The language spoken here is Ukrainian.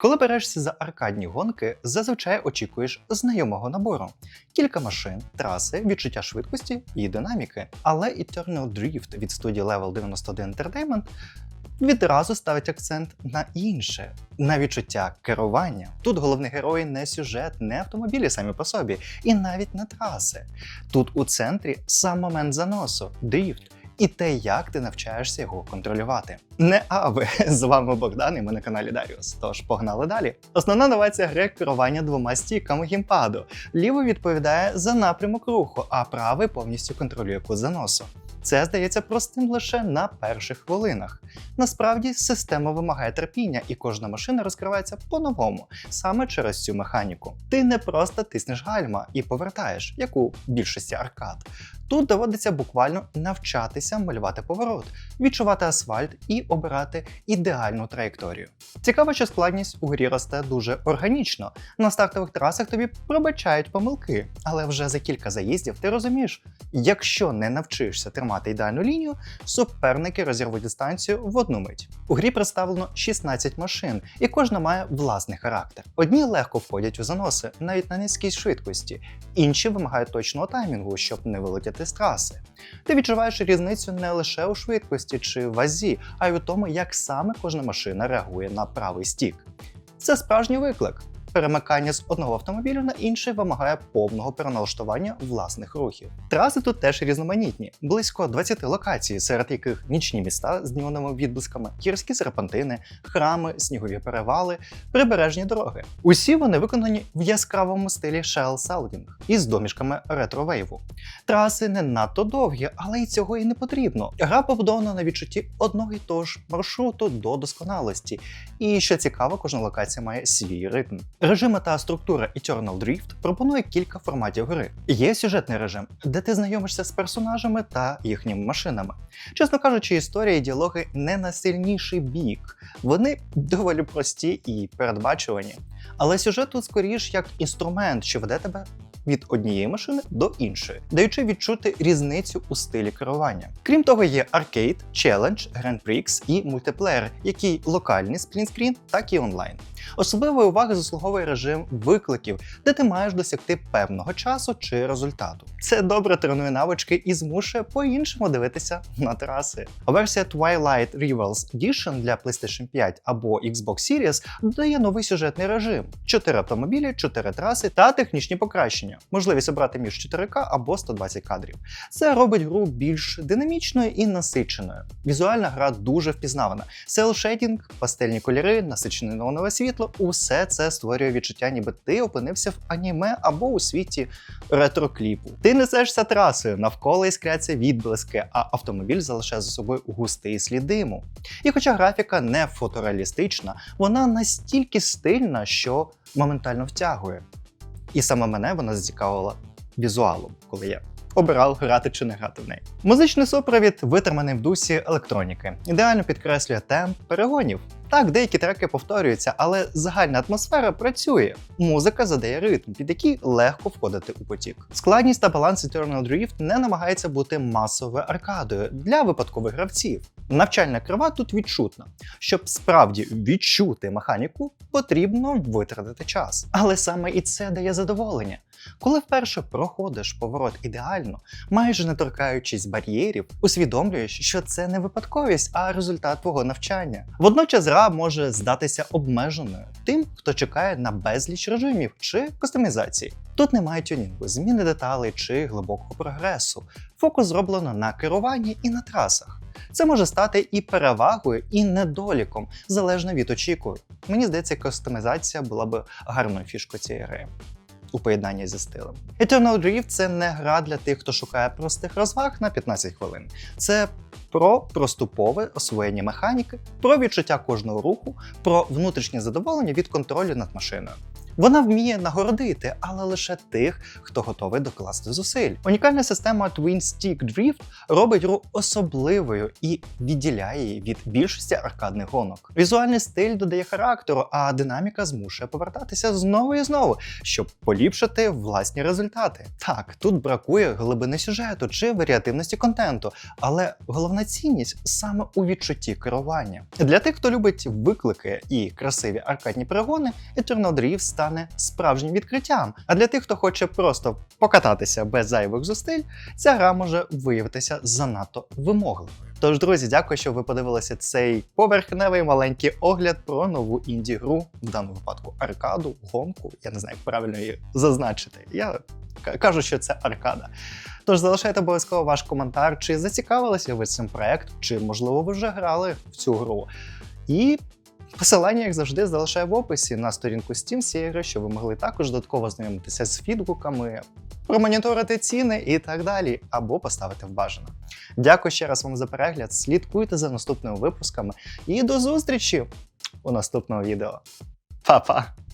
Коли берешся за аркадні гонки, зазвичай очікуєш знайомого набору: кілька машин, траси, відчуття швидкості і динаміки. Але Eternal Drift від студії Level 91 Entertainment відразу ставить акцент на інше, на відчуття керування. Тут головний герой не сюжет, не автомобілі самі по собі, і навіть не траси. Тут у центрі сам момент заносу, дріфт. І те, як ти навчаєшся його контролювати. Не ави з вами Богдан, і ми на каналі Даріус. Тож погнали далі. Основна новація гри керування двома стійками гімпаду. Лівий відповідає за напрямок руху, а правий повністю контролює кут заносу. Це здається простим лише на перших хвилинах. Насправді система вимагає терпіння, і кожна машина розкривається по-новому, саме через цю механіку. Ти не просто тиснеш гальма і повертаєш, як у більшості аркад. Тут доводиться буквально навчатися малювати поворот, відчувати асфальт і обирати ідеальну траєкторію. Цікаво, що складність у грі росте дуже органічно. На стартових трасах тобі пробачають помилки, але вже за кілька заїздів ти розумієш, якщо не навчишся тримати ідеальну лінію, суперники розірвуть дистанцію в одну мить. У грі представлено 16 машин, і кожна має власний характер. Одні легко входять у заноси, навіть на низькій швидкості, інші вимагають точного таймінгу, щоб не вилетіти з траси. Ти відчуваєш різницю не лише у швидкості чи вазі, а й у тому, як саме кожна машина реагує на правий стік. Це справжній виклик. Перемикання з одного автомобіля на інший вимагає повного переналаштування власних рухів. Траси тут теж різноманітні, близько 20 локацій, серед яких нічні міста з днівними відблисками, гірські серпантини, храми, снігові перевали, прибережні дороги. Усі вони виконані в яскравому стилі Shell Sounding із домішками ретро-вейву. Траси не надто довгі, але й цього і не потрібно. Гра побудована на відчутті одного й того ж маршруту до досконалості. І що цікаво, кожна локація має свій ритм. Режими та структура Eternal Drift пропонує кілька форматів гри. Є сюжетний режим, де ти знайомишся з персонажами та їхніми машинами. Чесно кажучи, історія і діалоги не на сильніший бік. Вони доволі прості і передбачувані. Але сюжет тут скоріш як інструмент, що веде тебе від однієї машини до іншої, даючи відчути різницю у стилі керування. Крім того, є аркейд, челендж, Grand Prix і мультиплеєр, який локальний сплінскрін, так і онлайн. Особливої уваги заслуговує режим викликів, де ти маєш досягти певного часу чи результату. Це добре тренує навички і змушує по-іншому дивитися на траси. Версія Twilight Rivals Edition для PlayStation 5 або Xbox Series додає новий сюжетний режим: 4 автомобілі, 4 траси та технічні покращення, можливість обрати між 4К або 120 кадрів. Це робить гру більш динамічною і насиченою. Візуальна гра дуже впізнавана. Shading, пастельні кольори, насичене неонове світло усе це створює відчуття, ніби ти опинився в аніме або у світі ретро-кліпу. Ти несешся трасою, навколо іскряться відблиски, а автомобіль залишає за собою густий слід диму. І хоча графіка не фотореалістична, вона настільки стильна, що моментально втягує. І саме мене вона зацікавила візуалом, коли я обирав грати чи не грати в неї. Музичний супровід витриманий в дусі електроніки, ідеально підкреслює темп перегонів. Так, деякі треки повторюються, але загальна атмосфера працює. Музика задає ритм, під який легко входити у потік. Складність та баланс Eternal Drift не намагається бути масовою аркадою для випадкових гравців. Навчальна крива тут відчутна. Щоб справді відчути механіку, потрібно витратити час. Але саме і це дає задоволення. Коли вперше проходиш поворот ідеально, майже не торкаючись бар'єрів, усвідомлюєш, що це не випадковість, а результат твого навчання. Водночас гра може здатися обмеженою тим, хто чекає на безліч режимів чи кастомізації. Тут немає тюнінгу, зміни деталей чи глибокого прогресу. Фокус зроблено на керуванні і на трасах. Це може стати і перевагою, і недоліком, залежно від очікувань. Мені здається, кастомізація була б гарною фішкою цієї гри у поєднанні зі стилем. Eternal Drift – це не гра для тих, хто шукає простих розваг на 15 хвилин. Це про проступове освоєння механіки, про відчуття кожного руху, про внутрішнє задоволення від контролю над машиною. Вона вміє нагородити, але лише тих, хто готовий докласти зусиль. Унікальна система Twin Stick Drift робить гру особливою і відділяє її від більшості аркадних гонок. Візуальний стиль додає характеру, а динаміка змушує повертатися знову і знову, щоб поліпшити власні результати. Так, тут бракує глибини сюжету чи варіативності контенту, але головна цінність саме у відчутті керування. Для тих, хто любить виклики і красиві аркадні перегони, Eternal Drift стане справжнім відкриттям. А для тих, хто хоче просто покататися без зайвих зусиль, ця гра може виявитися занадто вимогливою. Тож, друзі, дякую, що ви подивилися цей поверхневий маленький огляд про нову інді-гру, в даному випадку аркаду, гонку. Я не знаю, як правильно її зазначити. Я кажу, що це аркада. Тож залишайте обов'язково ваш коментар, чи зацікавилися ви цим проектом, чи можливо ви вже грали в цю гру. І посилання, як завжди, залишаю в описі на сторінку Steam цієї гри, щоб ви могли також додатково знайомитися з відгуками, промоніторити ціни і так далі, або поставити в бажано. Дякую ще раз вам за перегляд. Слідкуйте за наступними випусками і до зустрічі у наступному відео. Па-па!